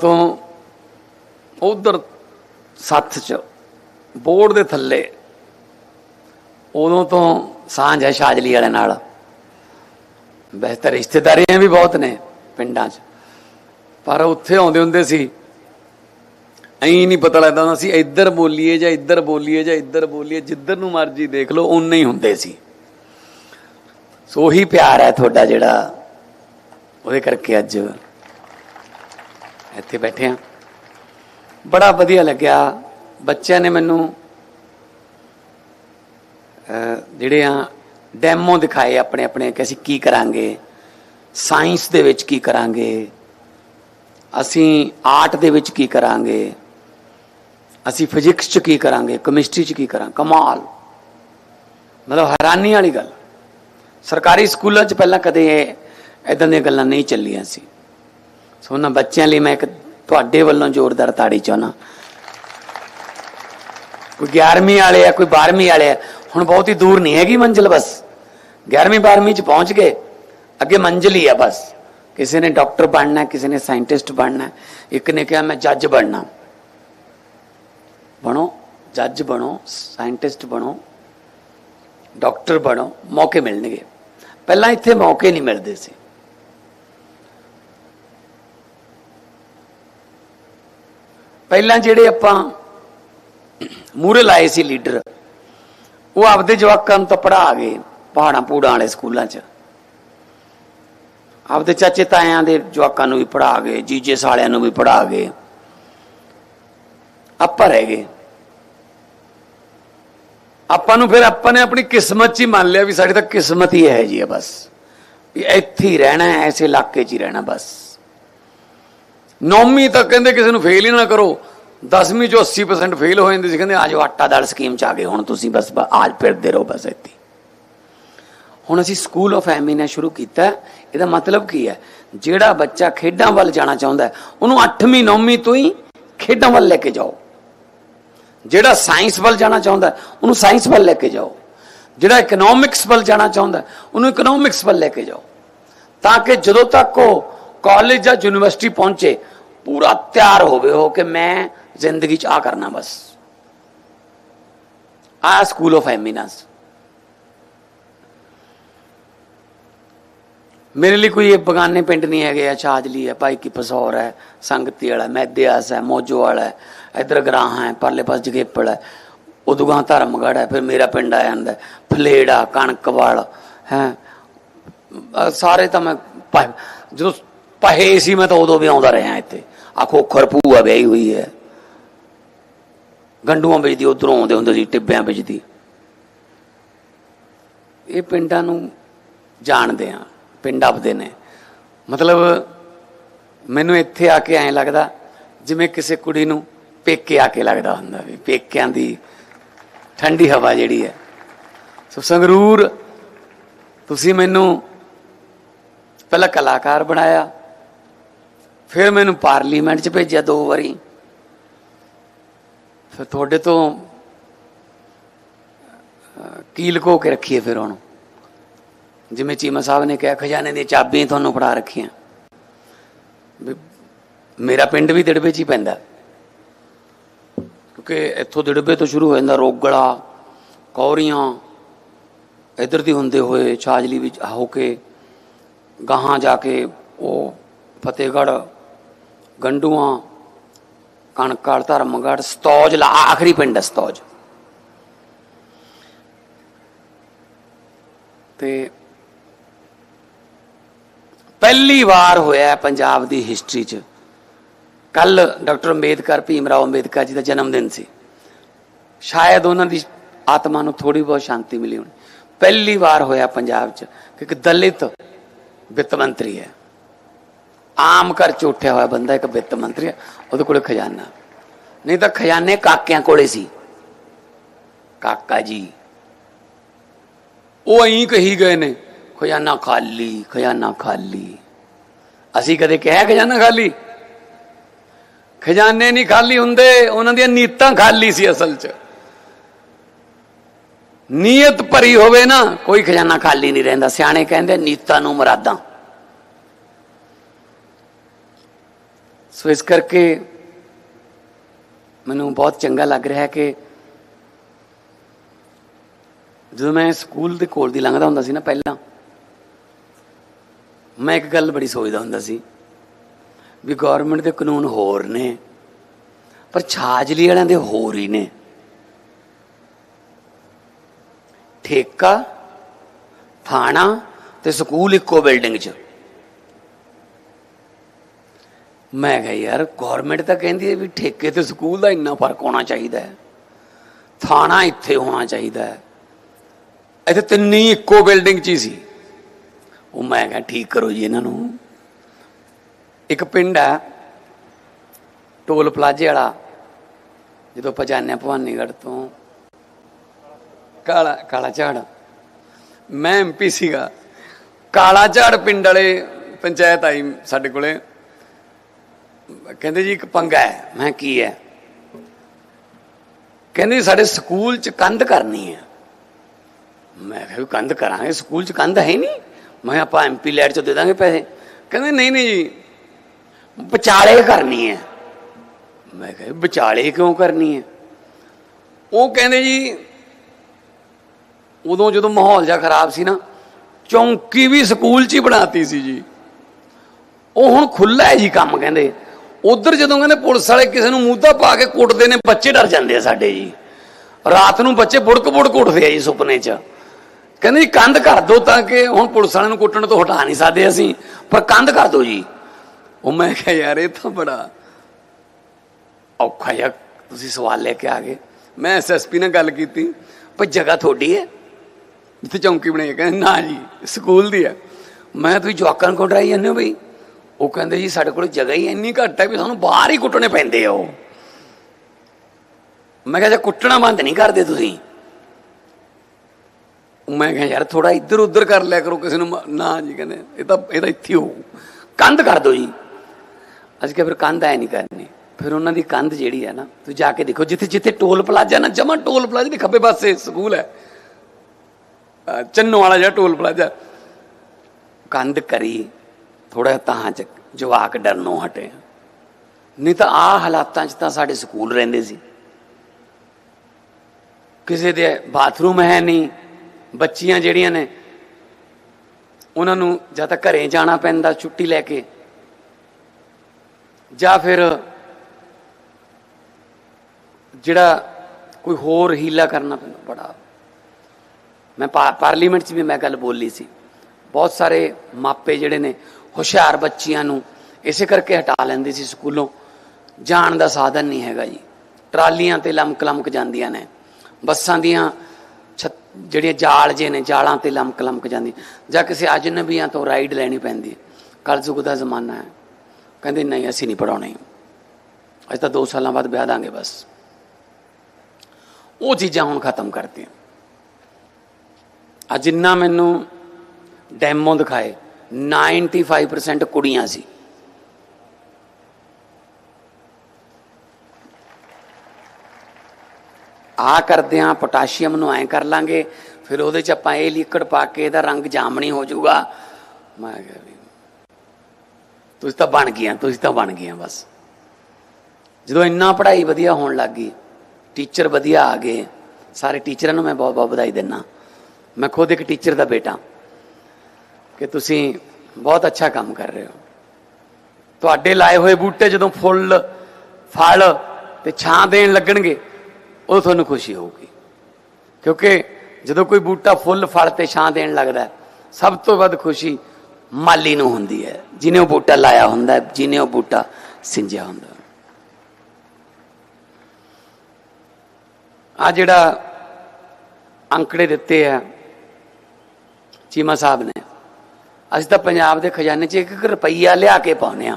ਤੋਂ ਉਧਰ ਸੱਥ ਚ, ਬੋਰਡ ਦੇ ਥੱਲੇ, ਉਦੋਂ ਤੋਂ ਸਾਂਝ ਹੈ ਸ਼ਾਜਲੀ ਵਾਲੇ ਨਾਲ। ਵੈਸੇ ਤਾਂ ਰਿਸ਼ਤੇਦਾਰੀਆਂ ਵੀ ਬਹੁਤ ਨੇ ਪਿੰਡਾਂ 'ਚ। ਪਰ ਉੱਥੇ ਆਉਂਦੇ ਹੁੰਦੇ ਸੀ, ਐਂ ਨਹੀਂ ਪਤਾ ਲੱਗਦਾ ਹੁੰਦਾ ਸੀ, ਇੱਧਰ ਬੋਲੀਏ ਜਾਂ ਇੱਧਰ ਬੋਲੀਏ ਜਾਂ ਇੱਧਰ ਬੋਲੀਏ, ਜਿੱਧਰ ਨੂੰ ਮਰਜ਼ੀ ਦੇਖ ਲਓ ਉਨੇ ਹੀ ਹੁੰਦੇ ਸੀ। ਸੋ ਉਹੀ ਪਿਆਰ ਹੈ ਤੁਹਾਡਾ ਜਿਹੜਾ ਉਹਦੇ ਕਰਕੇ ਅੱਜ ਇੱਥੇ ਬੈਠੇ ਆ। ਬੜਾ ਵਧੀਆ ਲੱਗਿਆ। ਬੱਚਿਆਂ ਨੇ ਮੈਨੂੰ ਜਿਹੜੇ ਆ, ਡੈਮੋ ਦਿਖਾਏ ਆਪਣੇ ਆਪਣੇ ਕਿ ਅਸੀਂ ਕੀ ਕਰਾਂਗੇ, ਸਾਇੰਸ ਦੇ ਵਿੱਚ ਕੀ ਕਰਾਂਗੇ, ਅਸੀਂ ਆਰਟ ਦੇ ਵਿੱਚ ਕੀ ਕਰਾਂਗੇ, ਅਸੀਂ ਫਿਜ਼ਿਕਸ ਚ ਕੀ ਕਰਾਂਗੇ, ਕੈਮਿਸਟਰੀ ਚ ਕੀ ਕਰਾਂ, ਕਮਾਲ। ਮਤਲਬ ਹੈਰਾਨੀ ਵਾਲੀ ਗੱਲ। ਸਰਕਾਰੀ ਸਕੂਲਾਂ ਚ ਪਹਿਲਾਂ ਕਦੇ ਇਦਾਂ ਦੀਆਂ ਗੱਲਾਂ ਨਹੀਂ ਚੱਲੀਆਂ ਸੀ। ਸੋ ਉਹਨਾਂ ਬੱਚਿਆਂ ਲਈ ਮੈਂ ਇੱਕ ਤੁਹਾਡੇ ਵੱਲੋਂ ਜ਼ੋਰਦਾਰ ਤਾੜੀ ਚਾਹਨਾ ਕੋਈ 11ਵੀਂ ਵਾਲੇ ਆ, ਕੋਈ 12ਵੀਂ ਵਾਲੇ ਆ, ਹੁਣ ਬਹੁਤ ਹੀ ਦੂਰ ਨਹੀਂ ਹੈਗੀ ਮੰਜ਼ਿਲ ਬਸ। 11ਵੀਂ 12ਵੀਂ ਚ ਪਹੁੰਚ ਗਏ, ਅੱਗੇ ਮੰਜ਼ਿਲ ਹੀ ਆ ਬਸ। ਕਿਸੇ ਨੇ ਡਾਕਟਰ ਬਣਨਾ, ਕਿਸੇ ਨੇ ਸਾਇੰਟਿਸਟ ਬਣਨਾ, ਇੱਕ ਨੇ ਕਿਹਾ ਮੈਂ ਜੱਜ ਬਣਨਾ। ਬਣੋ, ਜੱਜ ਬਣੋ, ਸਾਇੰਟਿਸਟ ਬਣੋ, ਡਾਕਟਰ ਬਣੋ, ਮੌਕੇ ਮਿਲਣਗੇ। ਪਹਿਲਾਂ ਇੱਥੇ ਮੌਕੇ ਨਹੀਂ ਮਿਲਦੇ ਸੀ। ਪਹਿਲਾਂ ਜਿਹੜੇ ਆਪਾਂ ਮੂਰੇ ਲਾਏ ਸੀ ਲੀਡਰ, ਉਹ ਆਪਦੇ ਜਵਾਕਾਂ ਨੂੰ ਤਾਂ ਪੜਾ ਗਏ, ਪਹਾੜਾਂ ਪੂੜਾਂ ਵਾਲੇ ਸਕੂਲਾਂ 'ਚ। ਆਪਦੇ ਚਾਚੇ ਤਾਇਆਂ ਦੇ ਜਵਾਕਾਂ ਨੂੰ ਵੀ ਪੜਾ ਗਏ, ਜੀਜੇ ਸਾਲਿਆਂ ਨੂੰ ਵੀ ਪੜਾ ਗਏ। ਆਪਾਂ ਰਹਿ ਗਏ। ਆਪਾਂ ਨੂੰ ਫਿਰ ਆਪਾਂ ਨੇ ਆਪਣੀ ਕਿਸਮਤ 'ਚ ਹੀ ਮੰਨ ਲਿਆ ਵੀ ਸਾਡੀ ਤਾਂ ਕਿਸਮਤ ਹੀ ਹੈ ਜੀ ਬਸ। ਵੀ ਇੱਥੇ ਹੀ ਰਹਿਣਾ ਹੈ ਐਸੇ ਇਲਾਕੇ 'ਚ ਹੀ ਰਹਿਣਾ ਬਸ। ਨੌਵੀਂ ਤੱਕ ਕਹਿੰਦੇ ਕਿਸੇ ਨੂੰ ਫੇਲ ਹੀ ਨਾ ਕਰੋ। 10ਵੀਂ ਚੋਂ 80% ਫੇਲ ਹੋ ਜਾਂਦੇ ਸੀ, ਕਹਿੰਦੇ ਆਜੋ ਆਟਾ ਦਾਲ ਸਕੀਮ ਚ ਆ ਗਏ, ਹੁਣ ਤੁਸੀਂ ਬਸ ਬ- ਆਜ ਫਿਰਦੇ ਰਹੋ ਬਸ ਇੱਥੇ। ਹੁਣ ਅਸੀਂ ਸਕੂਲ ਆਫ ਐਮੀਨਾ ਸ਼ੁਰੂ ਕੀਤਾ। ਇਹਦਾ ਮਤਲਬ ਕੀ ਹੈ? ਜਿਹੜਾ ਬੱਚਾ ਖੇਡਾਂ ਵੱਲ ਜਾਣਾ ਚਾਹੁੰਦਾ ਉਹਨੂੰ 8ਵੀਂ 9ਵੀਂ ਤੋਂ ਹੀ ਖੇਡਾਂ ਵੱਲ ਲੈ ਕੇ ਜਾਓ। ਜਿਹੜਾ ਸਾਇੰਸ ਵੱਲ ਜਾਣਾ ਚਾਹੁੰਦਾ ਉਹਨੂੰ ਸਾਇੰਸ ਵੱਲ ਲੈ ਕੇ ਜਾਓ। ਜਿਹੜਾ ਇਕਨੋਮਿਕਸ ਵੱਲ ਜਾਣਾ ਚਾਹੁੰਦਾ ਉਹਨੂੰ ਇਕਨੋਮਿਕਸ ਵੱਲ ਲੈ ਕੇ ਜਾਓ। ਤਾਂ ਕਿ ਜਦੋਂ ਤੱਕ ਉਹ ਕਾਲਜ ਜਾਂ ਯੂਨੀਵਰਸਿਟੀ ਪਹੁੰਚੇ ਪੂਰਾ ਤਿਆਰ ਹੋਵੇ ਹੋ ਕਿ ਮੈਂ ਜ਼ਿੰਦਗੀ 'ਚ ਆ ਕਰਨਾ ਬਸ ਆ ਸਕੂਲ ਆਫ ਐਮੀਨੈਂਸ ਮੇਰੇ ਲਈ ਕੋਈ ਇਹ ਬਗਾਨੇ ਪਿੰਡ ਨਹੀਂ ਹੈਗੇ ਆ ਛਾਜਲੀ ਹੈ ਭਾਈ ਕੀ ਪਸੌਰ ਹੈ ਸੰਗਤੀ ਵਾਲਾ ਮੈਦਿਆਸ ਹੈ ਮੋਜੋ ਵਾਲਾ ਹੈ ਇਧਰ ਗਰਾਹਾਂ ਹੈ ਪਰਲੇ ਪਾਸ ਜਗੇਪੜ ਹੈ ਉਦੂਗਾ ਧਰਮਗੜ ਹੈ ਫਿਰ ਮੇਰਾ ਪਿੰਡ ਆ ਜਾਂਦਾ ਹੈ, ਫਲੇੜਾ ਕਣਕਵਾਲ ਹੈ ਅਹ ਸਾਰੇ ਤਾਂ ਮੈਂ ਪ- ਜਦੋਂ ਪਹੇ ਸੀ ਮੈਂ ਤਾਂ ਉਦੋਂ ਵੀ ਆਉਂਦਾ ਰਿਹਾ ਇੱਥੇ। ਆਖੋ ਖੋਖਰ ਭੂਆ ਵਿਆਹੀ ਹੋਈ ਹੈ। ਗੰਡੂਆਂ ਵਿੱਚ ਦੀ ਉਧਰੋਂ ਆਉਂਦੇ ਹੁੰਦੇ ਸੀ, ਟਿੱਬਿਆਂ ਵਿੱਚ ਇਹ ਪਿੰਡਾਂ ਨੂੰ ਜਾਣਦੇ ਆ ਪਿੰਡ ਆਪਦੇ ਨੇ। ਮਤਲਬ ਮੈਨੂੰ ਇੱਥੇ ਆ ਕੇ ਐਂ ਲੱਗਦਾ, ਜਿਵੇਂ ਕਿਸੇ ਕੁੜੀ ਨੂੰ ਪੇਕੇ ਆ ਕੇ ਲੱਗਦਾ ਹੁੰਦਾ ਵੀ, ਪੇਕਿਆਂ ਦੀ ਠੰਡੀ ਹਵਾ ਜਿਹੜੀ ਹੈ। ਸੋ ਸੰਗਰੂਰ, ਤੁਸੀਂ ਮੈਨੂੰ ਪਹਿਲਾਂ ਕਲਾਕਾਰ ਬਣਾਇਆ ਫਿਰ ਮੈਨੂੰ ਪਾਰਲੀਮੈਂਟ 'ਚ ਭੇਜਿਆ ਦੋ ਵਾਰੀ। ਫਿਰ ਤੁਹਾਡੇ ਤੋਂ ਅਹ, ਕੀ ਲੁਕੋ ਕੇ ਰੱਖੀਏ ਫਿਰ ਉਹਨੂੰ। ਜਿਵੇਂ ਚੀਮਾ ਸਾਹਿਬ ਨੇ ਕਿਹਾ ਖਜ਼ਾਨੇ ਦੀਆਂ ਚਾਬੀਆਂ ਤੁਹਾਨੂੰ ਫੜਾ ਰੱਖੀਆਂ। ਵੀ ਮੇਰਾ ਪਿੰਡ ਵੀ ਦਿੜਬੇ 'ਚ ਹੀ ਪੈਂਦਾ। ਕਿਉਂਕਿ ਇੱਥੋਂ ਦਿੜਬੇ ਤੋਂ ਸ਼ੁਰੂ ਹੋ ਜਾਂਦਾ ਰੋਗੜਾ ਕੌਰੀਆਂ ਇਧਰ ਦੀ ਹੁੰਦੇ ਹੋਏ ਛਾਜਲੀ ਵਿੱਚ ਹੋ ਕੇ ਗਾਹਾਂ ਜਾ ਕੇ ਉਹ ਫਤਿਹਗੜ੍ਹ ਗੰਡੂਆਂ ਕਣਕਾਲ ਧਰਮਗੜ੍ਹ ਸਤੌਜ, ਲਾ ਆਖਰੀ ਪਿੰਡ ਹੈ ਸਤੌਜ। ਤੇ ਪਹਿਲੀ ਵਾਰ ਹੋਇਆ ਪੰਜਾਬ ਦੀ ਹਿਸਟਰੀ 'ਚ। ਕੱਲ ਡਾਕਟਰ ਅੰਬੇਦਕਰ ਭੀਮ ਰਾਓ ਅੰਬੇਦਕਰ ਜੀ ਦਾ ਜਨਮ ਦਿਨ ਸੀ। ਸ਼ਾਇਦ ਉਹਨਾਂ ਦੀ ਆਤਮਾ ਨੂੰ ਥੋੜੀ ਬਹੁਤ ਸ਼ਾਂਤੀ ਮਿਲੀ ਹੋਣੀ। ਪਹਿਲੀ ਵਾਰ ਹੋਇਆ ਪੰਜਾਬ 'ਚ ਕਿ ਇੱਕ ਦਲਿਤ ਵਿੱਤ ਮੰਤਰੀ ਹੈ। ਆਮ ਘਰ ਚ ਉੱਠਿਆ ਹੋਇਆ ਬੰਦਾ, ਇੱਕ ਵਿੱਤ ਮੰਤਰੀ, ਉਹਦੇ ਕੋਲੇ ਖਜ਼ਾਨਾ। ਨਹੀਂ ਤਾਂ ਖਜ਼ਾਨੇ ਕਾਕਿਆਂ ਕੋਲੇ ਸੀ। ਕਾਕਾ ਜੀ। ਉਹ ਐਂ ਕਹੀ ਗਏ ਨੇ, ਖਜ਼ਾਨਾ ਖਾਲੀ ਖਜ਼ਾਨਾ ਖਾਲੀ। ਅਸੀਂ ਕਦੇ ਕਿਹਾ ਖਜ਼ਾਨਾ ਖਾਲੀ? ਖਜ਼ਾਨੇ ਨਹੀਂ ਖਾਲੀ ਹੁੰਦੇ, ਉਹਨਾਂ ਦੀਆਂ ਨੀਤਾਂ ਖਾਲੀ ਸੀ ਅਸਲ 'ਚ। ਨੀਅਤ ਭਰੀ ਹੋਵੇ ਨਾ, ਕੋਈ ਖਜ਼ਾਨਾ ਖਾਲੀ ਨਹੀਂ ਰਹਿੰਦਾ। ਸਿਆਣੇ ਕਹਿੰਦੇ, ਨੀਤਾਂ ਨੂੰ ਮਰਾਦਾਂ। ਸੋ ਇਸ ਕਰਕੇ ਮੈਨੂੰ ਬਹੁਤ ਚੰਗਾ ਲੱਗ ਰਿਹਾ ਹੈ ਕਿ ਜਦੋਂ ਮੈਂ ਸਕੂਲ ਦੇ ਕੋਲ ਦੀ ਲੰਘਦਾ ਹੁੰਦਾ ਸੀ ਨਾ ਪਹਿਲਾਂ, ਮੈਂ ਇੱਕ ਗੱਲ ਬੜੀ ਸੋਚਦਾ ਹੁੰਦਾ ਸੀ ਵੀ ਗਵਰਨਮੈਂਟ ਦੇ ਕਾਨੂੰਨ ਹੋਰ ਨੇ, ਪਰ ਛਾਜਲੀ ਵਾਲਿਆਂ ਦੇ ਹੋਰ ਹੀ ਨੇ। ਠੇਕਾ, ਥਾਣਾ ਤੇ ਸਕੂਲ ਇੱਕੋ ਬਿਲਡਿੰਗ 'ਚ। ਮੈਂ ਕਿਹਾ, ਯਾਰ ਗਵਰਨਮੈਂਟ ਤਾਂ ਕਹਿੰਦੀ ਹੈ ਵੀ ਠੇਕੇ ਤੇ ਸਕੂਲ ਦਾ ਇੰਨਾ ਫ਼ਰਕ ਹੋਣਾ ਚਾਹੀਦਾ ਹੈ। ਥਾਣਾ ਇੱਥੇ ਹੋਣਾ ਚਾਹੀਦਾ ਹੈ। ਇੱਥੇ ਤਿੰਨੀ ਇੱਕੋ ਬਿਲਡਿੰਗ 'ਚ ਹੀ ਸੀ। ਉਹ ਮੈਂ ਕਿਹਾ, ਠੀਕ ਕਰੋ ਜੀ ਇਹਨਾਂ ਨੂੰ। ਇੱਕ ਪਿੰਡ ਹੈ ਟੋਲ ਪਲਾਜ਼ੇ ਵਾਲਾ, ਜਦੋਂ ਆਪਾਂ ਜਾਂਦੇ ਹਾਂ ਭਵਾਨੀਗੜ੍ਹ ਤੋਂ। ਕਾਲਾ ਕਾਲਾ ਝਾੜ। ਮੈਂ ਐਮਪੀ ਸੀਗਾ। ਕਾਲਾ ਝਾੜ ਪਿੰਡ ਵਾਲੇ ਪੰਚਾਇਤ ਆਈ ਸਾਡੇ ਕੋਲੇ। ਕਹਿੰਦੇ ਜੀ ਇੱਕ ਪੰਗਾ ਹੈ। ਮੈਂ ਕੀ ਹੈ? ਕਹਿੰਦੇ ਸਾਡੇ ਸਕੂਲ ਚ ਕੰਧ ਕਰਨੀ ਹੈ। ਮੈਂ ਕਿਹਾ, ਵੀ ਕੰਧ ਕਰਾਂਗੇ? ਸਕੂਲ ਚ ਕੰਧ ਹੈ ਨਹੀਂ। ਮੈਂ ਆਪਾਂ ਐਮਪੀ ਲੈਟ ਚ ਦੇ ਦਾਂਗੇ ਪੈਸੇ। ਕਹਿੰਦੇ, ਨਹੀਂ ਨਹੀਂ ਜੀ, ਵਿਚਾਲੇ ਕਰਨੀ ਹੈ। ਮੈਂ ਕਿਹਾ, ਵੀ ਵਿਚਾਲੇ ਕਿਉਂ ਕਰਨੀ ਹੈ? ਉਹ ਕਹਿੰਦੇ ਜੀ, ਉਦੋਂ ਜਦੋਂ ਮਾਹੌਲ ਜਿਹਾ ਖਰਾਬ ਸੀ ਨਾ, ਚੌਂਕੀ ਵੀ ਸਕੂਲ 'ਚ ਹੀ ਬਣਾਤੀ ਸੀ ਜੀ। ਉਹ ਹੁਣ ਖੁੱਲਾ ਹੈ ਜੀ ਕੰਮ, ਕਹਿੰਦੇ। ਉਧਰ ਜਦੋਂ ਕਹਿੰਦੇ ਪੁਲਿਸ ਵਾਲੇ ਕਿਸੇ ਨੂੰ ਮੂਧਾ ਪਾ ਕੇ ਕੁੱਟਦੇ ਨੇ, ਬੱਚੇ ਡਰ ਜਾਂਦੇ ਆ ਸਾਡੇ ਜੀ। ਰਾਤ ਨੂੰ ਬੱਚੇ ਬੁੜਕ ਬੁੜਕ ਉੱਠਦੇ ਆ ਜੀ ਸੁਪਨੇ 'ਚ। ਕਹਿੰਦੇ ਜੀ, ਕੰਧ ਕਰ ਦੋ ਤਾਂ ਕਿ ਹੁਣ ਪੁਲਿਸ ਵਾਲਿਆਂ ਨੂੰ ਕੁੱਟਣ ਤੋਂ ਹਟਾ ਨਹੀਂ ਸਕਦੇ ਅਸੀਂ, ਪਰ ਕੰਧ ਕਰ ਦੋ ਜੀ। ਉਹ ਮੈਂ ਕਿਹਾ, ਯਾਰ ਇਹ ਤਾਂ ਬੜਾ ਔਖਾ ਜਿਹਾ ਤੁਸੀਂ ਸਵਾਲ ਲੈ ਕੇ ਆ ਗਏ। ਮੈਂ ਐਸਐਸਪੀ ਨਾਲ ਗੱਲ ਕੀਤੀ ਪਰ ਜਗ੍ਹਾ ਤੁਹਾਡੀ ਹੈ? ਜਿੱਥੇ ਚੌਂਕੀ ਬਣਾਈ ਕਹਿੰਦੇ, ਨਾ ਜੀ, ਸਕੂਲ ਦੀ ਹੈ। ਮੈਂ ਤੁਸੀਂ ਜਵਾਕਾਂ ਨੂੰ ਡਰਾਈ ਜਾਂਦੇ ਹੋ ਬਈ ਉਹ ਕਹਿੰਦੇ ਜੀ ਸਾਡੇ ਕੋਲ ਜਗ੍ਹਾ ਹੀ ਇੰਨੀ ਘੱਟ ਹੈ ਵੀ ਸਾਨੂੰ ਬਾਹਰ ਹੀ ਕੁੱਟਣੇ ਪੈਂਦੇ ਆ ਉਹ। ਮੈਂ ਕਿਹਾ ਜੇ ਕੁੱਟਣਾ ਬੰਦ ਨਹੀਂ ਕਰਦੇ ਤੁਸੀਂ। ਮੈਂ ਕਿਹਾ ਯਾਰ ਥੋੜਾ ਇੱਧਰ ਉੱਧਰ ਕਰ ਲਿਆ ਕਰੋ ਕਿਸੇ ਨੂੰ ਨਾ ਜੀ ਕਹਿੰਦੇ, ਇਹ ਤਾਂ ਇਹ ਤਾਂ ਇੱਥੇ ਹੋ ਕੰਧ ਕਰ ਦਿਓ ਜੀ। ਅੱਜ ਕਿਹਾ ਫਿਰ ਕੰਧ ਐ ਨਹੀਂ ਕਰਨੀ। ਫਿਰ ਉਹਨਾਂ ਦੀ ਕੰਧ ਜਿਹੜੀ ਹੈ ਨਾ, ਤੁਸੀਂ ਜਾ ਕੇ ਦੇਖੋ, ਜਿੱਥੇ ਜਿੱਥੇ ਟੋਲ ਪਲਾਜ਼ਾ ਨਾ, ਜਮਾ ਟੋਲ ਪਲਾਜ਼ਾ ਦੇ ਖੱਬੇ ਪਾਸੇ ਸਕੂਲ ਹੈ। ਚੰਨੋ ਵਾਲਾ ਜਿਹੜਾ ਟੋਲ ਪਲਾਜ਼ਾ। ਕੰਧ ਕਰੀ। ਥੋੜਾ ਤਾਂ ਚ ਜਵਾਕ ਡਰਨੋਂ ਹਟੇ ਨਹੀਂ ਤਾਂ ਆ ਹਾਲਾਤਾਂ 'ਚ ਤਾਂ ਸਾਡੇ ਸਕੂਲ ਰਹਿੰਦੇ ਸੀ। ਕਿਸੇ ਦੇ ਬਾਥਰੂਮ ਹੈ ਨਹੀਂ, ਬੱਚੀਆਂ ਜਿਹੜੀਆਂ ਨੇ, ਉਹਨਾਂ ਨੂੰ ਜਾਂ ਤਾਂ ਘਰੇ ਜਾਣਾ ਪੈਂਦਾ ਛੁੱਟੀ ਲੈ ਕੇ, ਜਾਂ ਫਿਰ ਜਿਹੜਾ ਕੋਈ ਹੋਰ ਹੀਲਾ ਕਰਨਾ ਪੈਂਦਾ, ਬੜਾ। ਮੈਂ ਪਾ- ਪਾਰਲੀਮੈਂਟ 'ਚ ਵੀ ਮੈਂ ਗੱਲ ਬੋਲੀ ਸੀ। ਬਹੁਤ ਸਾਰੇ ਮਾਪੇ ਜਿਹੜੇ ਨੇ ਹੁਸ਼ਿਆਰ ਬੱਚੀਆਂ ਨੂੰ ਇਸੇ ਕਰਕੇ ਹਟਾ ਲੈਂਦੇ ਸੀ ਸਕੂਲੋਂ। ਜਾਣ ਦਾ ਸਾਧਨ ਨਹੀਂ ਹੈਗਾ ਜੀ। ਟਰਾਲੀਆਂ ਤੇ ਲਮਕ ਲਮਕ ਜਾਂਦੀਆਂ ਨੇ। ਬੱਸਾਂ ਦੀਆਂ ਛੱਤ- ਜਿਹੜੀਆਂ ਜਾਲ ਜੇ ਨੇ, ਜਾਲਾਂ ਤੇ ਲਮਕ ਲਮਕ ਜਾਂਦੀ। ਜਾਂ ਕਿਸੇ ਅਜਨਬੀਆਂ ਤੋਂ ਰਾਈਡ ਲੈਣੀ ਪੈਂਦੀ। ਹੈ ਕਲਯੁਗ ਦਾ ਜ਼ਮਾਨਾ ਹੈ। ਕਹਿੰਦੇ ਨਹੀਂ, ਅਸੀਂ ਨਹੀਂ ਪੜਾਉਣੇ ਅੱਜ ਤਾਂ 2 ਸਾਲਾਂ ਬਾਅਦ ਵਿਆਹ ਦਾਂਗੇ ਬਸ। ਉਹ ਚੀਜ਼ਾਂ ਹੁਣ ਖਤਮ ਕਰਤੀਆਂ। ਆ ਜਿੰਨਾ ਮੈਨੂੰ ਡੈਮੋ ਦਿਖਾਏ। 95% ਕੁੜੀਆਂ ਸੀ। ਆ ਕਰਦੇ ਆ ਪੋਟਾਸ਼ੀਅਮ ਨੂੰ ਐ ਕਰ ਲਾਂਗੇ, ਫਿਰ ਉਹਦੇ ਚ ਆਪਾਂ ਇਹ ਲਿਕਵਿਡ ਪਾ ਕੇ ਇਹਦਾ ਰੰਗ ਜਾਮਣੀ ਹੋ ਜਾਊਗਾ। ਮੈਂ ਕਿਹਾ ਵੀ ਤੁਸੀਂ ਤਾਂ ਬਣ ਗਈਆਂ, ਤੁਸੀਂ ਤਾਂ ਬਣ ਗਈਆਂ ਬਸ। ਜਦੋਂ ਇੰਨਾ ਪੜ੍ਹਾਈ ਵਧੀਆ ਹੋਣ ਲੱਗ ਗਈ, ਟੀਚਰ ਵਧੀਆ ਆ ਗਏ, ਸਾਰੇ ਟੀਚਰਾਂ ਨੂੰ ਮੈਂ ਬਹੁਤ ਬਹੁਤ ਵਧਾਈ ਦਿੰਦਾ। ਮੈਂ ਖੁਦ ਇੱਕ ਟੀਚਰ ਦਾ ਬੇਟਾ। ਕਿ ਤੁਸੀਂ ਬਹੁਤ ਅੱਛਾ ਕੰਮ ਕਰ ਰਹੇ ਹੋ। ਤੁਹਾਡੇ ਲਾਏ ਹੋਏ ਬੂਟੇ ਜਦੋਂ ਫੁੱਲ ਫਲ ਤੇ ਛਾਂ ਦੇਣ ਲੱਗਣਗੇ ਉਹ ਤੁਹਾਨੂੰ ਖੁਸ਼ੀ ਹੋਊਗੀ। ਕਿਉਂਕਿ ਜਦੋਂ ਕੋਈ ਬੂਟਾ ਫੁੱਲ ਫਲ ਤੇ ਛਾਂ ਦੇਣ ਲੱਗਦਾ ਸਭ ਤੋਂ ਵੱਧ ਖੁਸ਼ੀ ਮਾਲੀ ਨੂੰ ਹੁੰਦੀ ਹੈ। ਜਿਨੇ ਉਹ ਬੂਟਾ ਲਾਇਆ ਹੁੰਦਾ ਹੈ, ਜਿਹਨੇ ਉਹ ਬੂਟਾ ਸਿੰਜਿਆ ਹੁੰਦਾ ਆ ਜਿਹੜਾ ਅੰਕੜੇ ਦਿੱਤੇ ਆ ਚੀਮਾ ਸਾਹਿਬ ਨੇ ਅਸੀਂ ਤਾਂ ਪੰਜਾਬ ਦੇ ਖਜ਼ਾਨੇ 'ਚ ਇੱਕ ਇੱਕ ਰੁਪਈਆ ਲਿਆ ਕੇ ਪਾਉਨੇ ਆ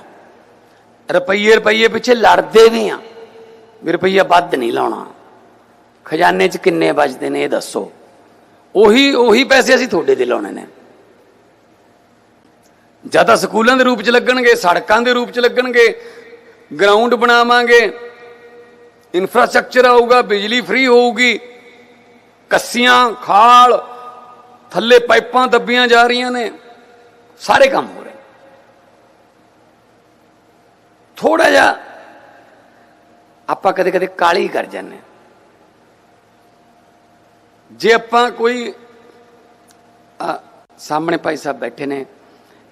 ਰੁਪਈਏ ਰੁਪਈਏ ਪਿੱਛੇ ਲੜਦੇ ਵੀ ਆ ਵੀ ਰੁਪਈਆ ਵੱਧ ਨਹੀਂ ਲਾਉਣਾ। ਖਜ਼ਾਨੇ 'ਚ ਕਿੰਨੇ ਬਚਦੇ ਨੇ ਇਹ ਦੱਸੋ। ਉਹੀ ਉਹੀ ਪੈਸੇ ਅਸੀਂ ਤੁਹਾਡੇ ਦੇ ਲਾਉਣੇ ਨੇ। ਜਾਂ ਤਾਂ ਸਕੂਲਾਂ ਦੇ ਰੂਪ 'ਚ ਲੱਗਣਗੇ, ਸੜਕਾਂ ਦੇ ਰੂਪ 'ਚ ਲੱਗਣਗੇ ਗਰਾਊਂਡ ਬਣਾਵਾਂਗੇ ਇਨਫਰਾਸਟ੍ਰਕਚਰ ਆਊਗਾ, ਬਿਜਲੀ ਫ੍ਰੀ ਹੋਊਗੀ, ਕੱਸੀਆਂ, ਖਾਲ, ਥੱਲੇ ਪਾਈਪਾਂ ਦੱਬੀਆਂ ਜਾ ਰਹੀਆਂ ਨੇ। ਸਾਰੇ ਕੰਮ ਹੋ ਰਹੇ ਥੋੜਾ ਜਿਹਾ ਆਪਾਂ ਕਦੇ ਕਦੇ ਕਾਲੀ ਕਰ ਜਾਂਦੇ ਹਾਂ। ਜੇ ਆਪਾਂ ਕੋਈ ਸਾਹਮਣੇ ਭਾਈ ਸਾਹਿਬ ਬੈਠੇ ਨੇ,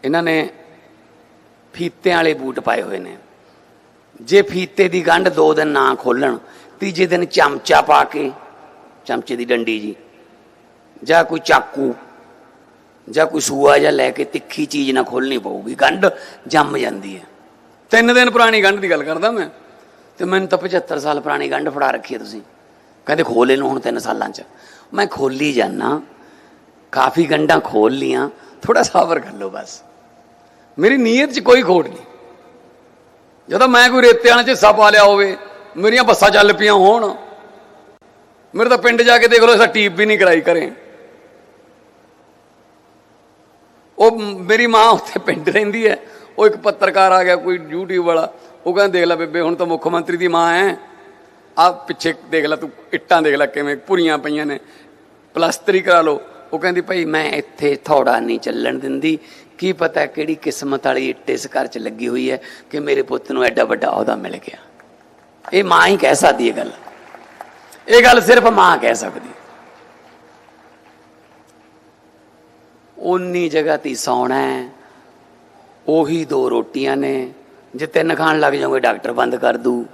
ਇਹਨਾਂ ਨੇ ਫੀਤਿਆਂ ਵਾਲੇ ਬੂਟ ਪਾਏ ਹੋਏ ਨੇ ਜੇ ਫੀਤੇ ਦੀ ਗੰਢ ਦੋ ਦਿਨ ਨਾ ਖੋਲਣ, ਤੀਜੇ ਦਿਨ ਚਮਚਾ ਪਾ ਕੇ, ਚਮਚੇ ਦੀ ਡੰਡੀ ਜੀ, ਜਾਂ ਕੋਈ ਚਾਕੂ ਜਾਂ ਕੋਈ ਸੂਆ ਜਾਂ ਲੈ ਕੇ ਤਿੱਖੀ ਚੀਜ਼ ਨਾ ਖੋਲਣੀ ਪਊਗੀ ਗੰਢ ਜੰਮ ਜਾਂਦੀ ਹੈ। ਤਿੰਨ ਦਿਨ ਪੁਰਾਣੀ ਗੰਢ ਦੀ ਗੱਲ ਕਰਦਾ ਮੈਂ। ਤੇ ਮੈਨੂੰ ਤਾਂ 75 ਸਾਲ ਪੁਰਾਣੀ ਗੰਢ ਫੜਾ ਰੱਖੀ ਹੈ ਤੁਸੀਂ। ਕਹਿੰਦੇ ਖੋਲ ਇਹਨੂੰ ਹੁਣ ਤਿੰਨ ਸਾਲਾਂ ਚ। ਮੈਂ ਖੋਲੀ ਜਾਨਾ ਕਾਫੀ ਗੰਢਾਂ ਖੋਲ ਲੀਆਂ ਥੋੜਾ ਸਾਬਰ ਕਰ ਲਓ ਬਸ। ਮੇਰੀ ਨੀਅਤ 'ਚ ਕੋਈ ਖੋਟ ਨਹੀਂ। ਜਦੋਂ ਮੈਂ ਕੋਈ ਰੇਤੇ ਵਾਲੇ 'ਚ ਹਿੱਸਾ ਪਾ ਲਿਆ ਹੋਵੇ ਮੇਰੀਆਂ ਬੱਸਾਂ ਚੱਲ ਪਈਆਂ ਹੋਣ। ਮੇਰੇ ਤਾਂ ਪਿੰਡ ਜਾ ਕੇ ਦੇਖ ਲਓ ਐਸਾ ਟੀਪ ਵੀ ਨਹੀਂ ਕਰਾਈ ਕਰੇ। ਉਹ ਮੇਰੀ ਮਾਂ ਉੱਥੇ ਪਿੰਡ ਰਹਿੰਦੀ ਹੈ। ਉਹ ਇੱਕ ਪੱਤਰਕਾਰ ਆ ਗਿਆ, ਕੋਈ YouTube ਵਾਲਾ। ਉਹ ਕਹਿੰਦਾ, ਦੇਖ ਲੈ ਬੇਬੇ, ਹੁਣ ਤਾਂ ਮੁੱਖ ਮੰਤਰੀ ਦੀ ਮਾਂ ਹੈ। ਆ ਪਿੱਛੇ ਦੇਖ ਲੈ ਤੂੰ, ਇੱਟਾਂ ਦੇਖ ਲੈ ਕਿਵੇਂ ਭੁਰੀਆਂ ਪਈਆਂ ਨੇ। ਪਲਸਤਰੀ ਕਰਾ ਲਓ। ਉਹ ਕਹਿੰਦੀ, ਭਾਈ ਮੈਂ ਇੱਥੇ ਥੋੜਾ ਨਹੀਂ ਚੱਲਣ ਦਿੰਦੀ। ਕੀ ਪਤਾ ਕਿਹੜੀ ਕਿਸਮਤ ਵਾਲੀ ਇੱਟ ਇਸ ਘਰ 'ਚ ਲੱਗੀ ਹੋਈ ਹੈ ਕਿ ਮੇਰੇ ਪੁੱਤ ਨੂੰ ਐਡਾ ਵੱਡਾ ਅਹੁਦਾ ਮਿਲ ਗਿਆ। ਇਹ ਮਾਂ ਹੀ ਕਹਿ ਸਕਦੀ ਹੈ ਗੱਲ। ਇਹ ਗੱਲ ਸਿਰਫ ਮਾਂ ਕਹਿ ਸਕਦੀ ਉਨੀ ਜਗ੍ਹਾ ਤੇ ਹੀ ਸੌਣਾ ਹੈ। ਉਹੀ ਦੋ ਰੋਟੀਆਂ ਨੇ, ਜੇ ਤਿੰਨ ਖਾਣ ਲੱਗ ਜਾਓਗੇ ਡਾਕਟਰ ਬੰਦ ਕਰ ਦੂ।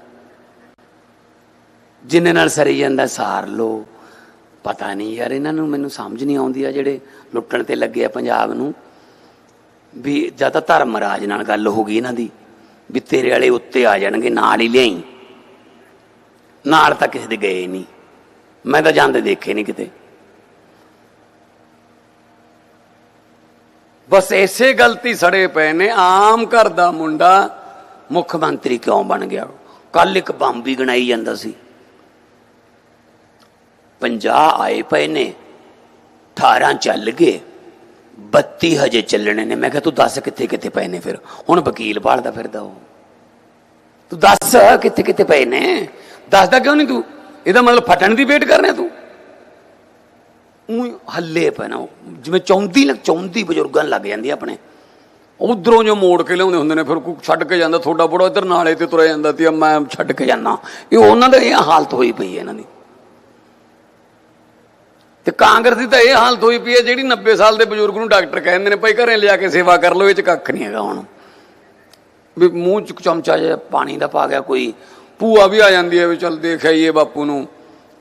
ਜਿੰਨੇ ਨਾਲ ਸਰੀ ਜਾਂਦਾ ਸਾਰ ਲੋ। ਪਤਾ ਨਹੀਂ ਯਾਰ, ਇਹਨਾਂ ਨੂੰ ਮੈਨੂੰ ਸਮਝ ਨਹੀਂ ਆਉਂਦੀ ਆ ਜਿਹੜੇ ਲੁੱਟਣ ਤੇ ਲੱਗੇ ਆ ਪੰਜਾਬ ਨੂੰ। ਵੀ ਜਾਂ ਤਾਂ ਧਰਮਰਾਜ ਨਾਲ ਗੱਲ ਹੋ ਗਈ ਇਹਨਾਂ ਦੀ, ਵੀ ਤੇਰੇ ਵਾਲੇ ਉੱਤੇ ਆ ਜਾਣਗੇ, ਨਾਲ ਹੀ ਲਿਆਈ। ਨਾਲ ਤਾਂ ਕਿਸੇ ਦੇ ਗਏ ਨਹੀਂ। ਮੈਂ ਤਾਂ ਜਾਂਦੇ ਦੇਖੇ ਨਹੀਂ ਕਿਤੇ। ਬਸ ਇਸੇ ਗਲਤੀ ਸੜੇ ਪਏ ਨੇ। ਆਮ ਘਰ ਦਾ ਮੁੰਡਾ ਮੁੱਖ ਮੰਤਰੀ ਕਿਉਂ ਬਣ ਗਿਆ? ਕੱਲ ਇੱਕ ਬੰਬ ਵੀ ਗਣਾਈ ਜਾਂਦਾ ਸੀ। 50 ਆਏ ਪਏ ਨੇ 18 ਚੱਲ ਗਏ 32 ਹਜੇ ਚੱਲਣੇ ਨੇ। ਮੈਂ ਕਿਹਾ ਤੂੰ ਦੱਸ ਕਿੱਥੇ ਕਿੱਥੇ ਪਏ ਨੇ ਫਿਰ? ਹੁਣ ਵਕੀਲ ਭਾਲਦਾ ਫਿਰਦਾ ਉਹ। ਤੂੰ ਦੱਸ ਕਿੱਥੇ ਕਿੱਥੇ ਪਏ ਨੇ? ਦੱਸਦਾ ਕਿਉਂ ਨਹੀਂ ਤੂੰ? ਇਹਦਾ ਮਤਲਬ ਫਟਣ ਦੀ ਵੇਟ ਕਰ ਰਿਹਾ ਤੂੰ? ਉਹ ਹੱਲੇ ਪੈਣਾ ਜਿਵੇਂ ਚੌਂਦੀ ਲੱਗ, ਚੌਂਦੀ ਬਜ਼ੁਰਗਾਂ ਲੱਗ ਜਾਂਦੀ ਆਪਣੇ। ਉਧਰੋਂ ਜੋ ਮੋੜ ਕੇ ਲਿਆਉਂਦੇ ਹੁੰਦੇ ਨੇ, ਫਿਰ ਕੋਈ ਛੱਡ ਕੇ ਜਾਂਦਾ, ਤੁਹਾਡਾ ਬੜਾ ਇੱਧਰ ਨਾਲੇ ਤੇ ਤੁਰਿਆ ਜਾਂਦਾ ਤੇ ਮੈਂ ਛੱਡ ਕੇ ਜਾਂਦਾ। ਇਹ ਉਹਨਾਂ ਦਾ ਇਹ ਹਾਲਤ ਹੋਈ ਪਈ ਹੈ ਇਹਨਾਂ ਦੀ। ਤੇ ਕਾਂਗਰਸ ਦੀ ਤਾਂ ਇਹ ਹਾਲਤ ਹੋਈ ਪਈ ਹੈ, ਜਿਹੜੀ 90 ਸਾਲ ਦੇ ਬਜ਼ੁਰਗ ਨੂੰ ਡਾਕਟਰ ਕਹਿੰਦੇ ਨੇ, ਭਾਈ ਘਰੇ ਲਿਆ ਕੇ ਸੇਵਾ ਕਰ ਲਓ, ਇਹ ਚ ਕੱਖ ਨਹੀਂ ਹੈਗਾ ਹੁਣ। ਵੀ ਮੂੰਹ ਚ ਚਮਚਾ ਜਿਹਾ ਪਾਣੀ ਦਾ ਪਾ ਗਿਆ, ਕੋਈ ਭੂਆ ਵੀ ਆ ਜਾਂਦੀ ਹੈ ਵੀ ਚਲ ਦੇਖ ਆਈਏ ਬਾਪੂ ਨੂੰ।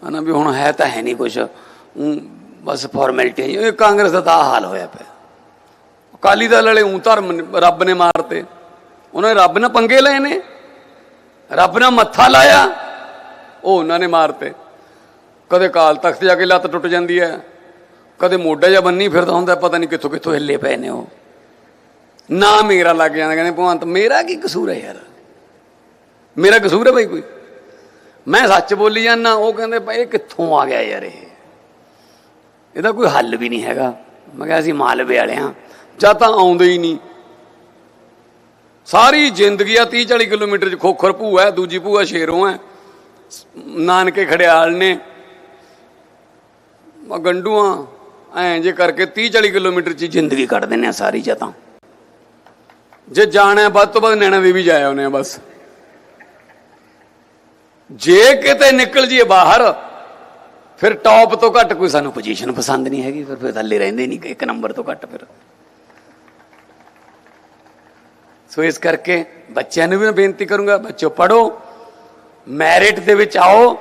ਹਨਾ, ਵੀ ਹੁਣ ਹੈ ਤਾਂ ਹੈ ਨਹੀਂ ਕੁਛ। ਬਸ ਫਾਰਮੈਲਿਟੀ ਇਹ ਕਾਂਗਰਸ ਦਾ ਤਾਂ ਹਾਲ ਹੋਇਆ ਪਿਆ। ਅਕਾਲੀ ਦਲ ਵਾਲੇ ਊਂ ਧਰਮ ਰੱਬ ਨੇ ਮਾਰਤੇ। ਉਹਨਾਂ ਨੇ ਰੱਬ ਨਾਲ ਪੰਗੇ ਲਏ ਨੇ। ਰੱਬ ਨਾਲ ਮੱਥਾ ਲਾਇਆ। ਉਹ ਉਹਨਾਂ ਨੇ ਮਾਰਤੇ। ਕਦੇ ਕਾਲ ਤਖਤ ਜਾ ਕੇ ਲੱਤ ਟੁੱਟ ਜਾਂਦੀ ਹੈ। ਕਦੇ ਮੋਢਾ ਜਾਂ ਬੰਨੀ ਫਿਰਦਾ ਹੁੰਦਾ, ਪਤਾ ਨਹੀਂ ਕਿੱਥੋਂ ਕਿੱਥੋਂ ਹਿੱਲੇ ਪਏ ਨੇ ਉਹ। ਨਾ ਮੇਰਾ ਲੱਗ ਜਾਂਦਾ, ਕਹਿੰਦੇ ਭਗਵੰਤ, ਮੇਰਾ ਕੀ ਕਸੂਰ ਹੈ ਯਾਰ? ਮੇਰਾ ਕਸੂਰ ਹੈ ਭਾਈ ਕੋਈ। ਮੈਂ ਸੱਚ ਬੋਲੀ ਜਾਂਦਾ, ਉਹ ਕਹਿੰਦੇ ਭਾਈ ਇਹ ਕਿੱਥੋਂ ਆ ਗਿਆ ਯਾਰ ਇਹ? ਇਹਦਾ ਕੋਈ ਹੱਲ ਵੀ ਨਹੀਂ ਹੈਗਾ। ਮੈਂ ਕਿਹਾ ਅਸੀਂ ਮਾਲਵੇ ਵਾਲੇ ਹਾਂ। ਜਾਂ ਤਾਂ ਆਉਂਦੇ ਹੀ ਨਹੀਂ। ਸਾਰੀ ਜ਼ਿੰਦਗੀ ਆ 30 40 ਕਿਲੋਮੀਟਰ ਚ ਖੋਖਰ ਭੂਆ ਦੂਜੀ ਭੂਆ ਸ਼ੇਰੋਂ ਹੈ। ਨਾਨਕੇ ਖੜਿਆਲ ਨੇ। ਆ ਗੰਡੂਆਂ, ਐਂ ਜੇ ਕਰਕੇ 30 40 ਕਿਲੋਮੀਟਰ ਚ ਜ਼ਿੰਦਗੀ ਕੱਢ ਦਿੰਦੇ ਆ ਸਾਰੀ ਜਾਂ ਤਾਂ। ਜੇ ਜਾਣਾ ਵੱਧ ਤੋਂ ਵੱਧ ਨੈਣਾ ਦੇਵੀ ਜਾਇਆ ਉਹਨੇ ਬਸ। ਜੇ ਕਿਤੇ ਨਿਕਲ ਜੀਏ ਬਾਹਰ ਫਿਰ ਟੌਪ ਤੋਂ ਘੱਟ ਕੋਈ ਸਾਨੂੰ ਪੋਜੀਸ਼ਨ ਪਸੰਦ ਨਹੀਂ ਹੈਗੀ, ਫਿਰ ਫਿਰ ਥੱਲੇ ਰਹਿੰਦੇ ਨਹੀਂ, ਇੱਕ ਨੰਬਰ ਤੋਂ ਘੱਟ ਫਿਰ। ਸੋ ਇਸ ਕਰਕੇ ਬੱਚਿਆਂ ਨੂੰ ਵੀ ਮੈਂ ਬੇਨਤੀ ਕਰੂੰਗਾ ਬੱਚੋ ਪੜੋ ਮੈਰਿਟ ਦੇ ਵਿੱਚ ਆਓ।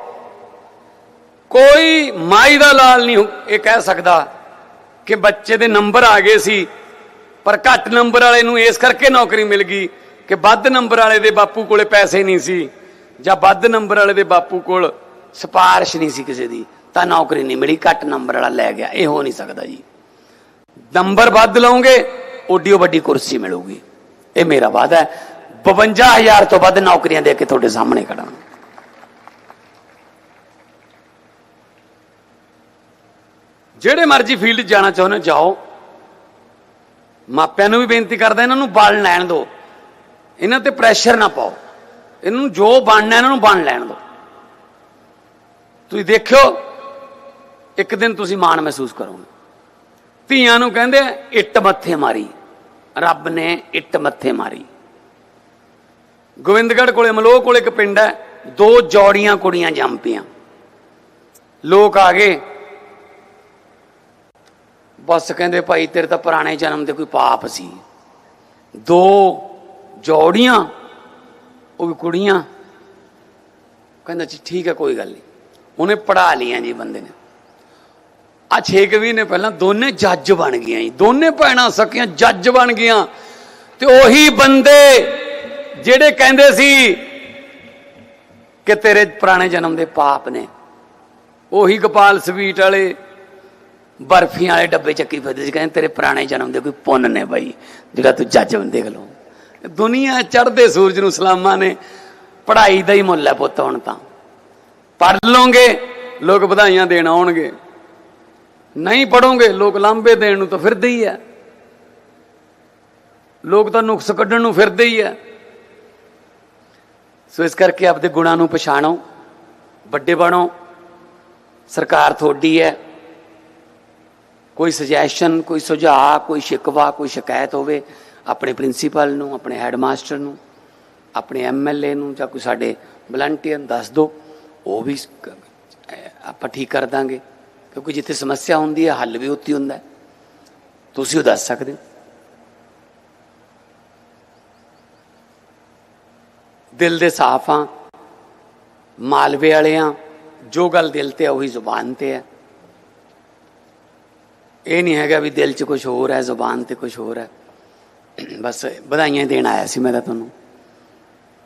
ਕੋਈ ਮਾਈ ਦਾ ਲਾਲ ਨਹੀਂ ਇਹ ਕਹਿ ਸਕਦਾ ਕਿ ਬੱਚੇ ਦੇ ਨੰਬਰ ਆ ਗਏ ਸੀ, ਪਰ ਘੱਟ ਨੰਬਰ ਵਾਲੇ ਨੂੰ ਇਸ ਕਰਕੇ ਨੌਕਰੀ ਮਿਲ ਗਈ ਕਿ ਵੱਧ ਨੰਬਰ ਵਾਲੇ ਦੇ ਬਾਪੂ ਕੋਲੇ ਪੈਸੇ ਨਹੀਂ ਸੀ ਜਾਂ ਵੱਧ ਨੰਬਰ ਵਾਲੇ ਦੇ ਬਾਪੂ ਕੋਲ ਸਿਫਾਰਿਸ਼ ਨਹੀਂ ਸੀ ਕਿਸੇ ਦੀ। ਤਾਂ ਨੌਕਰੀ ਨਹੀਂ ਮਿਲੀ, ਘੱਟ ਨੰਬਰ ਵਾਲਾ ਲੈ ਗਿਆ, ਇਹ ਹੋ ਨਹੀਂ ਸਕਦਾ ਜੀ। ਨੰਬਰ ਵੱਧ ਲਾਉਂਗੇ ਓਡੀ ਵੱਡੀ ਕੁਰਸੀ ਮਿਲੂਗੀ। ਇਹ ਮੇਰਾ ਵਾਅਦਾ ਹੈ। 52000 ਤੋਂ ਵੱਧ ਨੌਕਰੀਆਂ ਦੇ ਕੇ ਤੁਹਾਡੇ ਸਾਹਮਣੇ ਖੜਾ ਜਿਹੜੇ ਮਰਜ਼ੀ ਫੀਲਡ ਜਾਣਾ ਚਾਹੁੰਦੇ ਜਾਓ। ਮਾਪਿਆਂ ਨੂੰ ਵੀ ਬੇਨਤੀ ਕਰਦਾ, ਇਹਨਾਂ ਨੂੰ ਬਣ ਲੈਣ ਦਿਓ। ਇਹਨਾਂ ਤੇ ਪ੍ਰੈਸ਼ਰ ਨਾ ਪਾਓ। ਇਹਨਾਂ ਨੂੰ ਜੋ ਬਣਨਾ, ਇਹਨਾਂ ਨੂੰ ਬਣ ਲੈਣ ਦਿਓ। ਤੁਸੀਂ ਦੇਖਿਓ ਇੱਕ ਦਿਨ ਤੁਸੀਂ ਮਾਣ ਮਹਿਸੂਸ ਕਰੋਗੇ। ਧੀਆਂ ਨੂੰ ਕਹਿੰਦੇ ਇੱਟ ਮੱਥੇ ਮਾਰੀ। ਰੱਬ ਨੇ ਇੱਟ ਮੱਥੇ ਮਾਰੀ। ਗੋਬਿੰਦਗੜ੍ਹ ਕੋਲੇ, ਮਲੋਹ ਕੋਲੇ ਇੱਕ ਪਿੰਡ ਹੈ, ਦੋ ਜੋੜੀਆਂ ਕੁੜੀਆਂ ਜੰਮ ਪਈਆਂ। ਲੋਕ ਆ ਗਏ। ਬਸ ਕਹਿੰਦੇ, ਭਾਈ, ਤੇਰੇ ਤਾਂ ਪੁਰਾਣੇ ਜਨਮ ਦੇ ਕੋਈ ਪਾਪ ਸੀ। ਦੋ ਜੋੜੀਆਂ, ਉਹ ਵੀ ਕੁੜੀਆਂ। ਕਹਿੰਦਾ ਜੀ ਠੀਕ ਹੈ, ਕੋਈ ਗੱਲ ਨਹੀਂ। ਉਹਨੇ ਪੜਾ ਲੀਆਂ ਜੀ ਬੰਦੇ ਨੇ। ਆ 6 ਮਹੀਨੇ ਪਹਿਲਾਂ ਦੋਨੇ ਜੱਜ ਬਣ ਗਈਆਂ ਜੀ। ਦੋਨੇ ਭੈਣਾਂ ਸਕੀਆਂ ਜੱਜ ਬਣ ਗਈਆਂ। ਤੇ ਉਹੀ ਬੰਦੇ ਜਿਹੜੇ ਕਹਿੰਦੇ ਸੀ ਕਿ ਤੇਰੇ ਪੁਰਾਣੇ ਜਨਮ ਦੇ ਪਾਪ ਨੇ। ਉਹੀ ਗੋਪਾਲ ਸਵੀਟ ਵਾਲੇ ਬਰਫੀਆਂ ਵਾਲੇ ਡੱਬੇ ਚੱਕੀ ਫਿਰਦੇ ਸੀ। ਕਹਿੰਦੇ ਤੇਰੇ ਪੁਰਾਣੇ ਜਨਮ ਦੇ ਕੋਈ ਪੁੰਨ ਨੇ ਬਾਈ, ਜਿਹੜਾ ਤੂੰ ਜੱਜ ਬਣ, ਦੇਖ ਲਓ। ਦੁਨੀਆ ਚੜ੍ਹਦੇ ਸੂਰਜ ਨੂੰ ਸਲਾਮਾਂ ਨੇ। ਪੜ੍ਹਾਈ ਦਾ ਹੀ ਮੁੱਲ ਹੈ ਪੁੱਤ ਹੁਣ ਤਾਂ। ਪੜ੍ਹ ਲਓਗੇ, ਲੋਕ ਵਧਾਈਆਂ ਦੇਣ ਆਉਣਗੇ। ਨਹੀਂ ਪੜੋਗੇ, ਲੋਕ ਲਾਂਬੇ ਦੇਣ ਨੂੰ ਤਾਂ ਫਿਰਦੇ ਹੀ ਆ। ਲੋਕ ਤਾਂ ਨੁਕਸ ਕੱਢਣ ਨੂੰ ਫਿਰਦੇ ਹੀ ਆ। ਸੋ ਇਸ ਕਰਕੇ ਆਪਦੇ ਗੁਣਾਂ ਨੂੰ ਪਛਾਣੋ, ਵੱਡੇ ਬਣੋ। ਸਰਕਾਰ ਤੁਹਾਡੀ ਹੈ। ਕੋਈ ਸੁਜੈਸ਼ਨ ਕੋਈ ਸੁਝਾਅ, ਕੋਈ ਸ਼ਿਕਵਾ, ਕੋਈ ਸ਼ਿਕਾਇਤ ਹੋਵੇ, ਆਪਣੇ ਪ੍ਰਿੰਸੀਪਲ ਨੂੰ, ਆਪਣੇ ਹੈਡਮਾਸਟਰ ਨੂੰ, ਆਪਣੇ ਐਮਐਲਏ ਨੂੰ ਜਾਂ ਕੋਈ ਸਾਡੇ ਵਲੰਟੀਅਰ ਦੱਸ ਦਿਓ। ਉਹ ਵੀ ਆਪਾਂ ਠੀਕ ਕਰ ਦਾਂਗੇ। ਕਿਉਂਕਿ ਜਿੱਥੇ ਸਮੱਸਿਆ ਹੁੰਦੀ ਹੈ, ਹੱਲ ਵੀ ਉੱਥੇ ਹੁੰਦਾ ਹੈ। ਤੁਸੀਂ ਉਹ ਦੱਸ ਸਕਦੇ ਹੋ? ਦਿਲ ਦੇ ਸਾਫ਼ ਆ ਮਾਲਵੇ ਵਾਲੇ ਆ ਜੋ ਗੱਲ ਦਿਲ ਤੇ ਆ, ਉਹੀ ਜ਼ੁਬਾਨ ਤੇ ਹੈ। ਇਹ ਨਹੀਂ ਹੈਗਾ ਵੀ ਦਿਲ 'ਚ ਕੁਝ ਹੋਰ ਹੈ, ਜ਼ੁਬਾਨ ਤੇ ਕੁਝ ਹੋਰ ਹੈ। ਬਸ ਵਧਾਈਆਂ ਦੇਣ ਆਇਆ ਸੀ ਮੈਂ ਤਾਂ ਤੁਹਾਨੂੰ।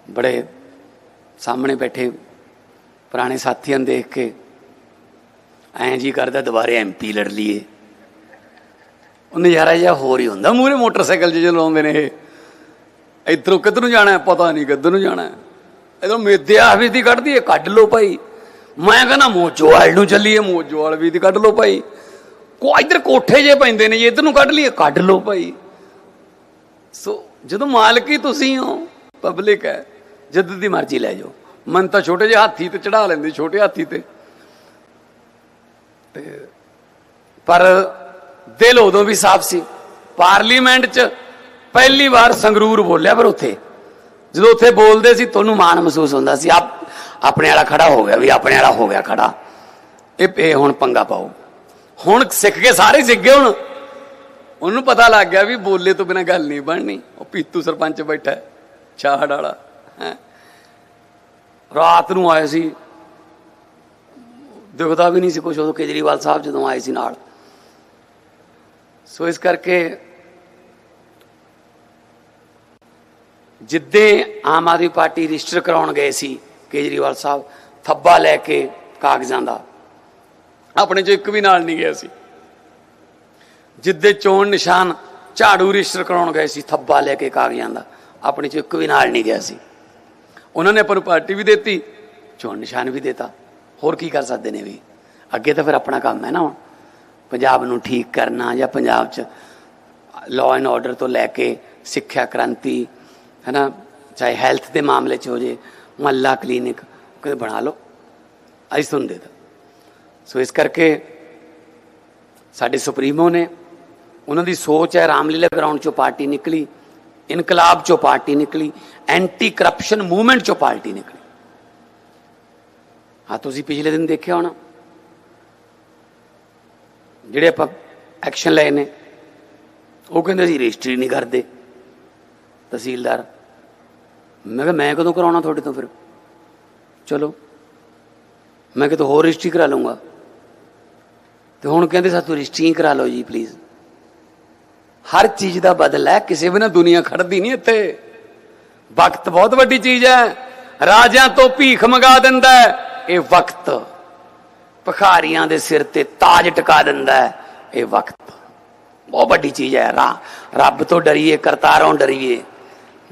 ਬੜੇ ਸਾਹਮਣੇ ਬੈਠੇ ਪੁਰਾਣੇ ਸਾਥੀਆਂ ਨੂੰ ਦੇਖ ਕੇ ਐਂ ਜੀ ਕਰਦਾ ਦੁਬਾਰੇ ਐਮਪੀ ਲੜ ਲਈਏ। ਉਹ ਨਜ਼ਾਰਾ ਜਿਹਾ ਹੋਰ ਹੀ ਹੁੰਦਾ। ਮੂਰੇ ਮੋਟਰਸਾਈਕਲ 'ਚ ਚਲਾਉਂਦੇ ਨੇ ਇਹ। ਇਧਰੋਂ ਕਿੱਧਰ ਨੂੰ ਜਾਣਾ ਪਤਾ ਨਹੀਂ ਕਿੱਧਰ ਨੂੰ ਜਾਣਾ ਇਧਰੋਂ ਮੇਦਿਆ ਵੀ ਦੀ ਕੱਢਦੀ ਏ, ਕੱਢ ਲਓ ਭਾਈ। ਮੈਂ ਕਹਿੰਦਾ ਮੋਜੋਵਾਲ ਨੂੰ ਚੱਲੀਏ ਮੋਜੋਵਾਲ ਵੀ ਦੀ ਕੱਢ ਲਓ ਭਾਈ। ਕੋ ਇਧਰ ਕੋਠੇ ਜੇ ਪੈਂਦੇ ਨੇ ਜੇ, ਇਧਰ ਨੂੰ ਕੱਢ ਲਈਏ, ਕੱਢ ਲਓ ਭਾਈ। ਸੋ ਜਦੋਂ ਮਾਲਕ ਹੀ ਤੁਸੀਂ ਹੋ, ਪਬਲਿਕ ਹੈ, ਜਦ ਦੀ ਮਰਜ਼ੀ ਲੈ ਜਾਓ। ਮਨ ਤਾਂ ਛੋਟੇ ਜਿਹੇ ਹਾਥੀ ਤੇ ਚੜਾ ਲੈਂਦੇ, ਛੋਟੇ ਹਾਥੀ ਤੇ। ਤੇ ਪਰ ਦਿਲ ਉਦੋਂ ਵੀ ਸਾਫ਼ ਸੀ। ਪਾਰਲੀਮੈਂਟ 'ਚ ਪਹਿਲੀ ਵਾਰ ਸੰਗਰੂਰ ਬੋਲਿਆ ਪਰ ਉੱਥੇ। ਜਦੋਂ ਉੱਥੇ ਬੋਲਦੇ ਸੀ ਤੁਹਾਨੂੰ ਮਾਣ ਮਹਿਸੂਸ ਹੁੰਦਾ ਸੀ। ਆਪ ਆਪਣੇ ਵਾਲਾ ਖੜਾ ਹੋ ਗਿਆ ਵੀ ਆਪਣੇ ਵਾਲਾ ਹੋ ਗਿਆ ਖੜਾ। ਇਹ ਇਹ ਹੁਣ ਪੰਗਾ ਪਾਓ। ਹੁਣ ਸਿੱਖ ਕੇ ਸਾਰੇ ਸਿੱਖ ਗਏ ਹੁਣ। ਉਹਨੂੰ ਪਤਾ ਲੱਗ ਗਿਆ ਵੀ ਬੋਲੇ ਤੋਂ ਬਿਨਾ ਗੱਲ ਨਹੀਂ ਬਣਨੀ। ਉਹ ਪੀਤੂ ਸਰਪੰਚ ਬੈਠਾ ਹੈ, ਛਾਹੜ ਵਾਲਾ ਰਾਤ ਨੂੰ ਆਏ ਸੀ। ਦਿਖਦਾ ਵੀ ਨਹੀਂ ਸੀ ਕੁਝ ਉਦੋਂ ਕੇਜਰੀਵਾਲ ਸਾਹਿਬ ਜਦੋਂ ਆਏ ਸੀ ਨਾਲ। ਸੋ ਇਸ ਕਰਕੇ ਜਿੱਦੇ ਆਮ ਆਦਮੀ ਪਾਰਟੀ ਰਜਿਸਟਰ ਕਰਾਉਣ ਗਏ ਸੀ ਕੇਜਰੀਵਾਲ ਸਾਹਿਬ, ਥੱਬਾ ਲੈ ਕੇ ਕਾਗਜ਼ਾਂ ਦਾ, ਆਪਣੇ ਚੋਂ ਇੱਕ ਵੀ ਨਾਲ ਨਹੀਂ ਗਿਆ ਸੀ। ਜਿੱਦੇ ਚੋਣ ਨਿਸ਼ਾਨ ਝਾੜੂ ਰਜਿਸਟਰ ਕਰਾਉਣ ਗਏ ਸੀ, ਥੱਬਾ ਲੈ ਕੇ ਕਾਗਜ਼ਾਂ ਦਾ, ਆਪਣੇ ਚੋਂ ਇੱਕ ਵੀ ਨਾਲ ਨਹੀਂ ਗਿਆ ਸੀ। ਉਹਨਾਂ ਨੇ ਆਪਾਂ ਨੂੰ ਪਾਰਟੀ ਵੀ ਦਿੱਤੀ, ਚੋਣ ਨਿਸ਼ਾਨ ਵੀ ਦਿੱਤਾ। ਹੋਰ ਕੀ ਕਰ ਸਕਦੇ ਨੇ ਵੀ? ਅੱਗੇ ਤਾਂ ਫਿਰ ਆਪਣਾ ਕੰਮ ਹੈ ਨਾ ਹੁਣ। ਪੰਜਾਬ ਨੂੰ ਠੀਕ ਕਰਨਾ ਜਾਂ ਪੰਜਾਬ 'ਚ ਲਾਅ ਐਂਡ ਆਰਡਰ ਤੋਂ ਲੈ ਕੇ ਸਿੱਖਿਆ ਕ੍ਰਾਂਤੀ ਹੈ ਨਾ ਚਾਹੇ ਹੈਲਥ ਦੇ ਮਾਮਲੇ 'ਚ ਹੋ ਜੇ, ਮਹੱਲਾ ਕਲੀਨਿਕ ਕਦੇ ਬਣਾ ਲਓ। ਅਸੀਂ ਤੁਹਾਨੂੰ ਦੇ ਦਾਂ ਸੋ ਇਸ ਕਰਕੇ ਸਾਡੇ ਸੁਪਰੀਮੋ ਨੇ ਉਹਨਾਂ ਦੀ ਸੋਚ ਹੈ, ਰਾਮਲੀਲਾ ਗਰਾਊਂਡ ਚੋਂ ਪਾਰਟੀ ਨਿਕਲੀ, ਇਨਕਲਾਬ ਚੋਂ ਪਾਰਟੀ ਨਿਕਲੀ ਐਂਟੀ ਕਰਪਸ਼ਨ ਮੂਵਮੈਂਟ ਚੋਂ ਪਾਰਟੀ ਨਿਕਲੀ। ਹਾਂ ਤੁਸੀਂ ਪਿਛਲੇ ਦਿਨ ਦੇਖਿਆ ਹੋਣਾ। ਜਿਹੜੇ ਆਪਾਂ ਐਕਸ਼ਨ ਲਏ ਨੇ, ਉਹ ਕਹਿੰਦੇ ਸੀ ਰਜਿਸਟਰੀ ਨਹੀਂ ਕਰਦੇ। ਤਹਿਸੀਲਦਾਰ, ਮੈਂ ਕਿਹਾ ਮੈਂ ਕਦੋਂ ਕਰਾਉਣਾ ਤੁਹਾਡੇ ਤੋਂ ਫਿਰ? ਚਲੋ, ਮੈਂ ਕਿਹਾ ਹੋਰ ਰਜਿਸਟਰੀ ਕਰਾ ਲਊਂਗਾ। ਤੇ ਹੁਣ ਕਹਿੰਦੇ ਸਾਥੋਂ ਰਜਿਸਟਰੀ ਕਰਾ ਲਓ ਜੀ ਪਲੀਜ਼ ਹਰ ਚੀਜ਼ ਦਾ ਬਦਲ ਹੈ, ਕਿਸੇ ਬਿਨਾ ਦੁਨੀਆ ਖੜਦੀ ਨਹੀਂ ਇੱਥੇ। ਵਕਤ ਬਹੁਤ ਵੱਡੀ ਚੀਜ਼ ਹੈ। ਰਾਜਿਆਂ ਤੋਂ ਭੀਖ ਮੰਗਾ ਦਿੰਦਾ ਹੈ। ਇਹ ਵਕਤ ਭਖਾਰੀਆਂ ਦੇ ਸਿਰ ਤੇ ਤਾਜ ਟਿਕਾ ਦਿੰਦਾ ਹੈ, ਇਹ ਵਕਤ। ਬਹੁਤ ਵੱਡੀ ਚੀਜ਼ ਹੈ ਰੱਬ ਤੋਂ ਡਰੀਏ, ਕਰਤਾਰੋਂ ਡਰੀਏ।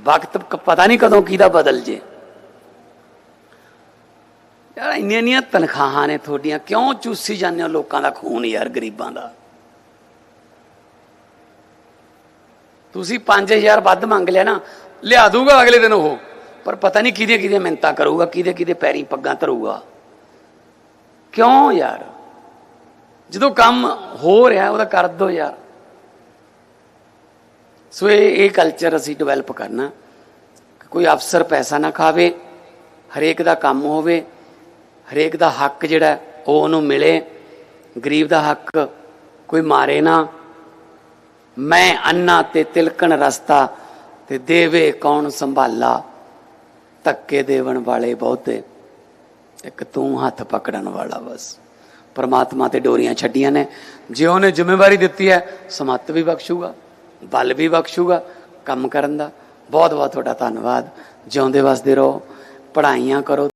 ਵਕਤ ਪਤਾ ਨਹੀਂ ਕਦੋਂ ਕਿਹਦਾ ਬਦਲ ਜੇ। ਯਾਰ ਇੰਨੀਆਂ ਇੰਨੀਆਂ ਤਨਖਾਹਾਂ ਨੇ ਤੁਹਾਡੀਆਂ, ਕਿਉਂ ਚੂਸੀ ਜਾਂਦੇ ਹੋ ਲੋਕਾਂ ਦਾ ਖੂਨ ਯਾਰ ਗਰੀਬਾਂ ਦਾ? ਤੁਸੀਂ 5000 ਵੱਧ ਮੰਗ ਲਿਆ ਨਾ, ਲਿਆ ਦੂਗਾ ਅਗਲੇ ਦਿਨ ਉਹ। ਪਰ ਪਤਾ ਨਹੀਂ ਕਿਹਦੇ ਕਿਹਦੇ ਮਿੰਤਾ ਕਰੂਗਾ, ਕਿਹਦੇ ਕਿਹਦੇ ਪੈਰੀ ਪੱਗਾਂ ਧਰੂਗਾ। ਕਿਉਂ ਯਾਰ? ਜਦੋਂ ਕੰਮ ਹੋ ਰਿਹਾ, ਉਹਦਾ ਕਰ ਦੋ ਯਾਰ। ਸੋ ਇਹ ਇਹ ਕਲਚਰ ਅਸੀਂ ਡਿਵੈਲਪ ਕਰਨਾ। ਕੋਈ ਅਫਸਰ ਪੈਸਾ ਨਾ ਖਾਵੇ, ਹਰੇਕ ਦਾ ਕੰਮ ਹੋਵੇ, ਹਰੇਕ ਦਾ ਹੱਕ ਜਿਹੜਾ, ਉਹ ਉਹਨੂੰ ਮਿਲੇ। ਗਰੀਬ ਦਾ ਹੱਕ ਕੋਈ ਮਾਰੇ ਨਾ। ਮੈਂ ਅੰਨਾ ਤੇ ਤਿਲਕਣ ਰਸਤਾ ਤੇ ਦੇਵੇ ਕੌਣ ਸੰਭਾਲਾ। ਧੱਕੇ ਦੇਵਣ ਵਾਲੇ ਬਹੁਤੇ ਇੱਕ ਤੂੰ ਹੱਥ ਪਕੜਨ ਵਾਲਾ ਬਸ। ਪਰਮਾਤਮਾ ਤੇ ਡੋਰੀਆਂ ਛੱਡੀਆਂ ਨੇ। ਜੇ ਉਹਨੇ ਜ਼ਿੰਮੇਵਾਰੀ ਦਿੱਤੀ ਹੈ, ਸਮੱਤ ਵੀ ਬਖਸ਼ੂਗਾ, ਬਲ ਵੀ ਬਖਸ਼ੂਗਾ, ਕੰਮ ਕਰਨ ਦਾ। ਬਹੁਤ ਬਹੁਤ ਤੁਹਾਡਾ ਧੰਨਵਾਦ। ਜਿਉਂਦੇ ਵਸਦੇ ਰਹੋ, ਪੜ੍ਹਾਈਆਂ ਕਰੋ।